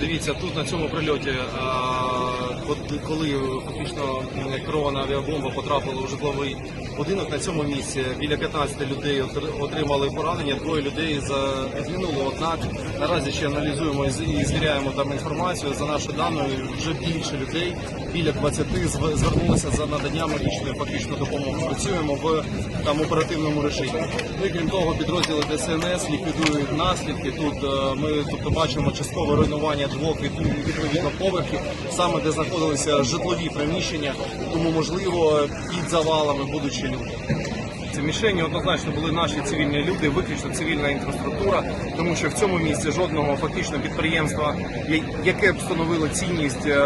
дивіться, тут на цьому прильоті, от коли фактично м, керована авіабомба потрапила у житловий будинок, на цьому місці біля 15 людей отримали поранення, двоє людей за- згинуло. Однак наразі ще аналізуємо і звіряємо там інформацію. За нашою даною, вже більше людей, біля 20 зв- звернулися за наданням медичної фактично допомоги. Працюємо в там оперативному режимі. Ну крім того, підрозділи ДСНС ліквідують наслідки. Тут е, ми тобто бачимо часткове руйнування двох від- відповідно поверхів, саме де знаходилися житлові приміщення, тому можливо під завалами будучи люди. Ці мішені однозначно були наші цивільні люди, виключно цивільна інфраструктура, тому що в цьому місці жодного фактично підприємства, яке б становило цінність е,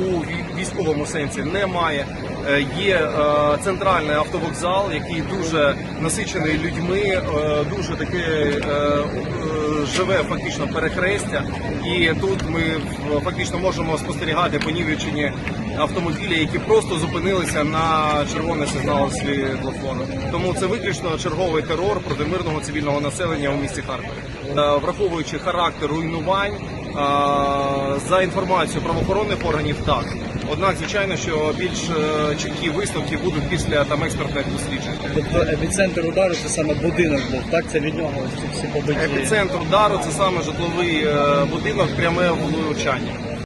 у військовому сенсі, немає. Е, Є е, центральний автовокзал, який дуже насичений людьми, е, дуже таке живе фактично перехрестя. І тут ми фактично можемо спостерігати понівечені автомобілі, які просто зупинилися на червоний сигнал світлофону. Тому це виключно черговий терор проти мирного цивільного населення у місті Харкові. Враховуючи характер руйнувань, за інформацією правоохоронних органів, так. Однак, звичайно, що більш е, чіткі висновки будуть після там експертних досліджень. Тобто епіцентр удару це саме будинок був, так? Це від нього всі побиті. Епіцентр удару це саме житловий е, будинок, пряме влучання.